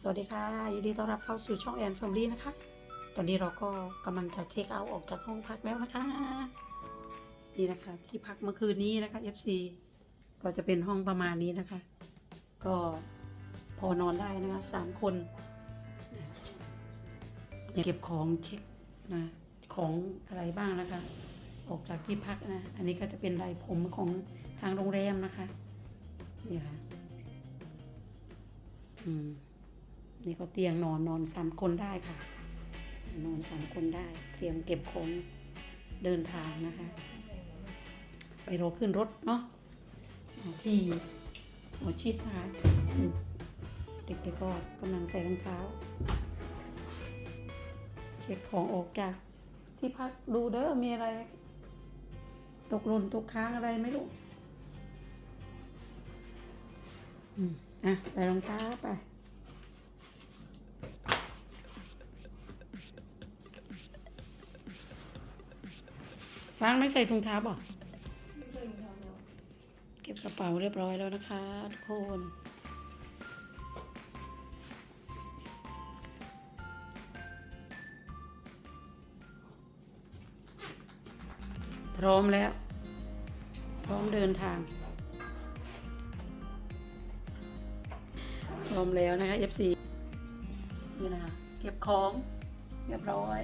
สวัสดีค่ะยินดีต้อนรับเข้าสู่ช่องแอนฟมลี่นะคะ ตอนนี้เราก็กำลังจะเช็คเอาท์ออกจากห้องพักแล้วนะคะ นี่นะคะ ที่พักเมื่อคืนนี้นะคะ FC ก็จะเป็นห้องประมาณนี้นะคะ ก็พอนอนได้นะคะสามคนเก็บของเช็คนะของอะไรบ้างนะคะ ออกจากที่พักนะ อันนี้ก็จะเป็นลายผมของทางโรงแรมนะคะ นี่ค่ะ อืม นี่ก็เตียงนอนนอนสามคนได้ค่ะ นอนสามคนได้ เตรียมเก็บของเดินทางนะคะ ไปรอขึ้นรถเนาะที่หัวชิดนะคะเด็กๆก็กำลังใส่รองเท้า เช็คของออกจากที่พักดูเด้อมีอะไร ตกหล่นตกค้างอะไรไหม่รู้อะใส่รองเท้าไป ฟางไม่ใส่ถุงเท้าบ่เก็บกระเป๋าเรียบร้อยแล้วนะคะทุกคนพร้อมแล้ว พร้อมเดินทาง พร้อมแล้วนะคะ FC นี่นะคะเก็บของเรียบร้อย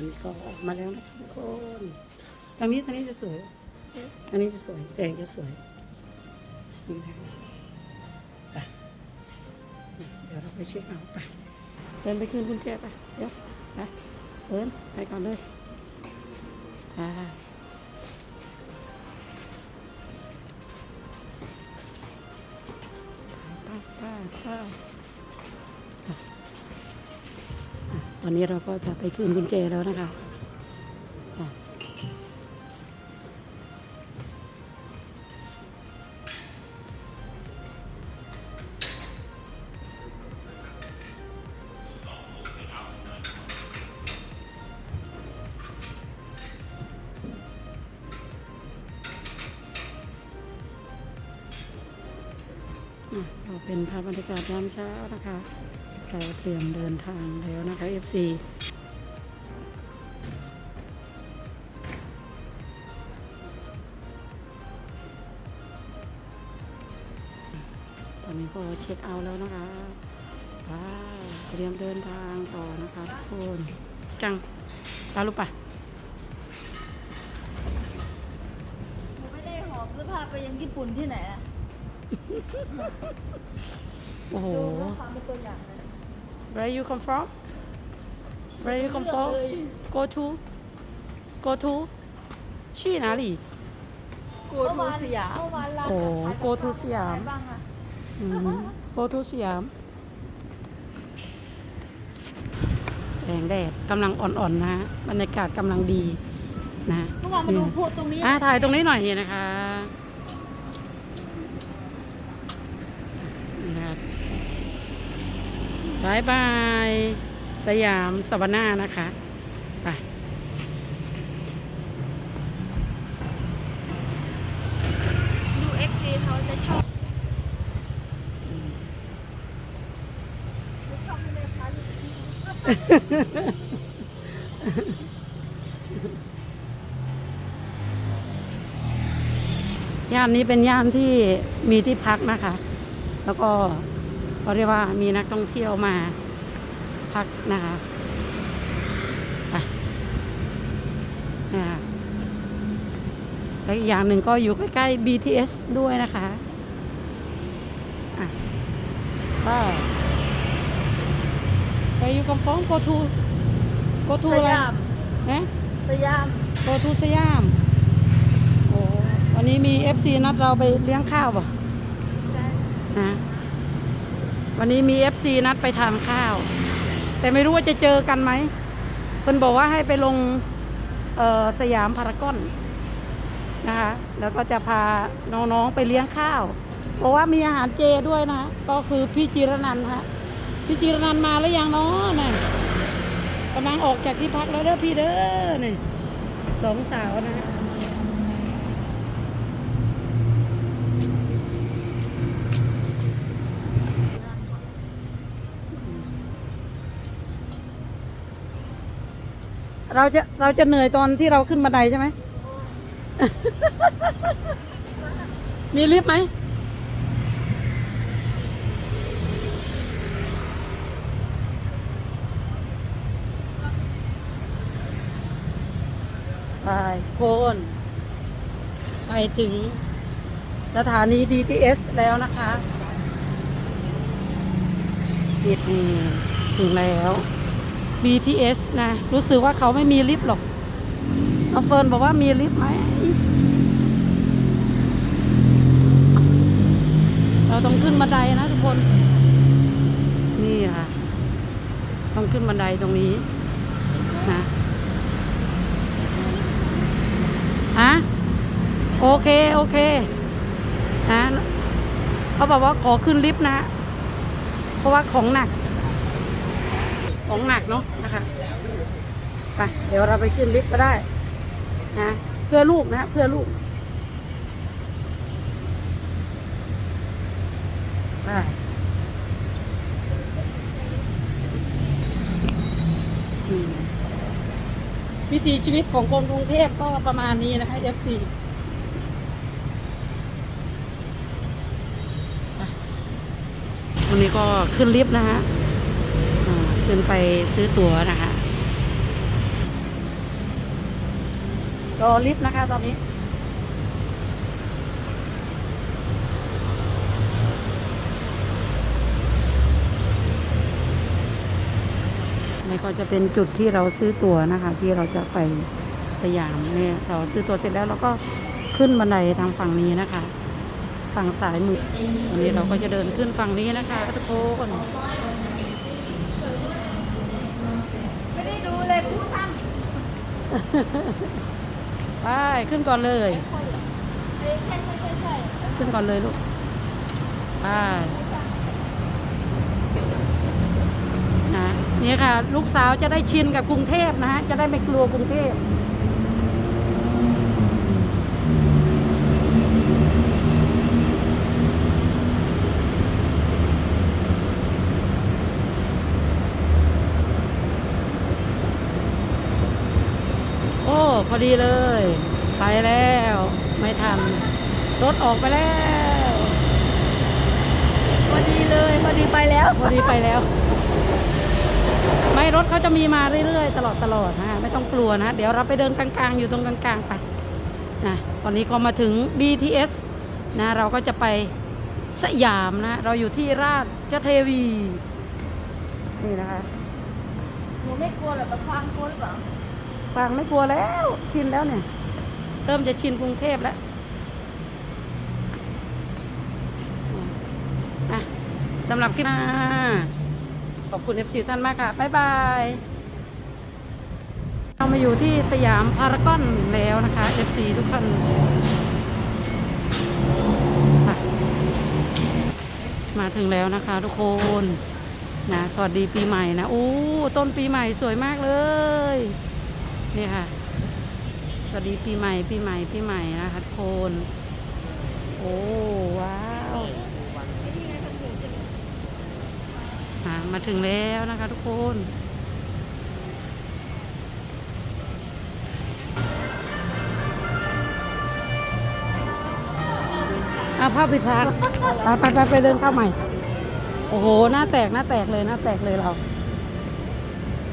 อันนี้ก็ออกมาแล้วนะคะทุกคนทางนี้ทางนี้จะสวยอันนี้จะสวย แสงจะสวยนี่นะคะไปเดี๋ยวเราไปเช็คเอาท์ไปเดินไปคืนกุญแจไปเดี๋ยวไปเดินไปก่อนเลยอ่าไปไปไป ตอนนี้เราก็จะไปคืนกุญแจแล้วนะคะก็เป็นภาพบรรยากาศยามเช้านะคะ เราเตรียมเดินทางแล้วนะคะ FC ตอนนี้ก็เช็คเอาท์แล้วนะคะไปเตรียมเดินทางต่อนะคะทุกคนจังตาลูกปะหนูไม่ได้หอบเสื้อผ้าไปยังญี่ปุ่นที่ไหนอะโอ้โห ดูแล้วความเป็นตัวอย่างเลย where you come from where you come from go to go to ชื่อ哪里กูทูสยามเมื่อวานร้านโอ้กัโกทูสยาม ขบ้า go to สยาม แสงแดดกำลังอ่อนๆนะฮะบรรยากาศกำลังดีนะเมื่อวานมาดูพูดตรงนี้ อะถ่ายตรงนี้หน่อยนะคะ บายบาย สยามสวรรณานะคะไปดูเอฟซีเขาจะชอบชอบไม่ได้คะย่านนี้เป็นย่านที่มีที่พักนะคะ แล้วก็ เขาเรียกว่ามีนักท่องเที่ยวมาพักนะคะไปนะคะแล้วอีกอย่างหนึ่งก็อยู่ใกล้ๆ BTS ด้วยนะคะอะก็ไปอยู่กับฟ้อง go to go to สอะไรยามนะสยาม go to สยามโอ้วันนี้มี FC นัดเราไปเลี้ยงข้าวป่ะใช่นะ วันนี้มี FC นัดไปทานข้าว แต่ไม่รู้ว่าจะเจอกันไหมเพิ่นบอกว่าให้ไปลงเออสยามพารากอนนะคะ แล้วก็จะพาน้องๆไปเลี้ยงข้าวบอกว่ามีอาหารเจด้วยนะก็คือพี่จิรนันฮะพี่จิรนันมาแล้วยังเนาะน่ะกำลังออกจากที่พักแล้วเด้อพี่เด้อนี่สองสาวนะฮะ เราจะเราจะเหนื่อยตอนที่เราขึ้นบันไดใช่ไหม มีลิฟต์ไหม ไปโคนไปถึงสถานี BTS แล้วนะคะนี่ถึงแล้ว BTS นะ รู้สึกว่าเขาไม่มีลิฟต์หรอกเอาเฟิร์นบอกว่ามีลิฟต์ไหม เราต้องขึ้นบันไดนะทุกคน นี่ค่ะ ต้องขึ้นบันไดตรงนี้นะฮะโอเค โอเคนะเขาบอกว่าขอขึ้นลิฟต์นะ เพราะว่าของหนัก ของหนักเนาะนะคะไปเดี๋ยวเราไปขึ้นลิฟต์ก็ได้นะเพื่อลูกนะเพื่อลูกไปวิถีชีวิตของคนกรุงเทพก็ประมาณนี้นะคะ FC วันนี้ก็ขึ้นลิฟต์นะฮะ ขึ้นไปซื้อตั๋วนะคะรอลิฟต์นะคะตอนนี้นี่ก็จะเป็นจุดที่เราซื้อตั๋วนะคะ ที่เราจะไปสยามเนี่ยเราซื้อตั๋วเสร็จแล้วเราก็ขึ้นบันไดทางฝั่งนี้นะคะ ฝั่งซ้ายมือวันนี้เราก็จะเดินขึ้นฝั่งนี้นะคะทุกคน ไปขึ้นก่อนเลย ขึ้นก่อนเลยลูกไปนะนี่ค่ะ ลูกสาวจะได้ชินกับกรุงเทพนะฮะ จะได้ไม่กลัวกรุงเทพ โอ้ พอดีเลย ไปแล้ว ไม่ทัน รถออกไปแล้วพอดีเลยพอดีไปแล้วพอดีไปแล้ว ไม่รถเขาจะมีมาเรื่อยๆ ตลอดตลอดนะฮะไม่ต้องกลัวนะ เดี๋ยวเราไปเดินกลางๆ อยู่ตรงกลางๆไปนะตอนนี้ก็มาถึง BTS นะเราก็จะไปสยามนะ เราอยู่ที่ราชเทวี นี่นะคะ หนูไม่กลัวหรอกแต่ฟังกลัวหรือเปล่า ฟังไม่กลัวแล้ว ชินแล้วเนี่ย เริ่มจะชินกรุงเทพแล้วอะสำหรับคลิปหน้าขอบคุณ FC ท่านมากค่ะ บ๊ายบายเรามาอยู่ที่สยามพารากอนแล้วนะคะ FC ทุกท่านค่ะมาถึงแล้วนะคะทุกคนนะสวัสดีปีใหม่นะโอ้ต้นปีใหม่สวยมากเลย นี่ค่ะ สวัสดีปีใหม่ปีใหม่ปีใหม่นะคะทุกคนโอ้ว้าวมาถึงแล้วนะคะทุกคนอาภาพผิดทางไปไปไปไปเดินเข้าใหม่ โอ้โห หน้าแตกหน้าแตกเลยหน้าแตกเลยเรา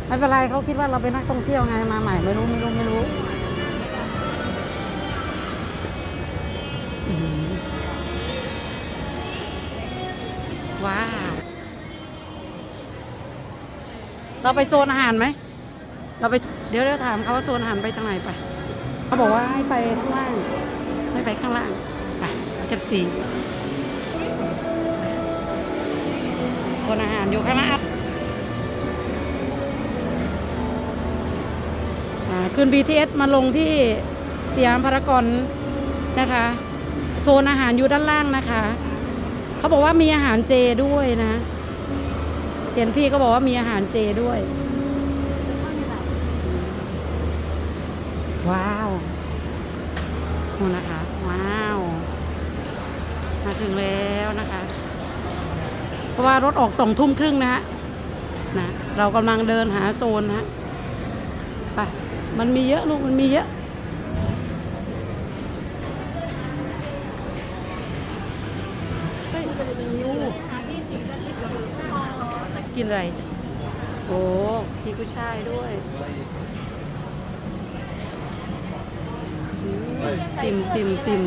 ไม่เป็นไรเขาคิดว่าเราเป็นนักท่องเที่ยวไงมาใหม่ไม่รู้ไม่รู้ไม่รู้ว้าว เราไปโซนอาหารไหม เราไปเดี๋ยวเดี๋ยวถามเขาว่าโซนอาหารไปทางไหนไป เขาบอกว่าให้ไปข้างล่าง ให้ไปข้างล่างไป F4 โซนอาหารอยู่ข้างล่าง ขึ้น BTS มาลงที่สยามพารากอนนะคะ โซนอาหารอยู่ด้านล่างนะคะ เขาบอกว่ามีอาหารเจด้วยนะเห็นพี่ก็บอกว่ามีอาหารเจด้วย ว้าวนู่นนะคะ ว้าว มาถึงแล้วนะคะ เพราะว่ารถออกสองทุ่มครึ่งนะฮะนะ เรากำลังเดินหาโซนนะฮะ มันมีเยอะลูกมันมีเยอะเฮ้ยยูหาที่สิกินอะไร โอ้มีกุ้ยช่ายด้วยติมติมติม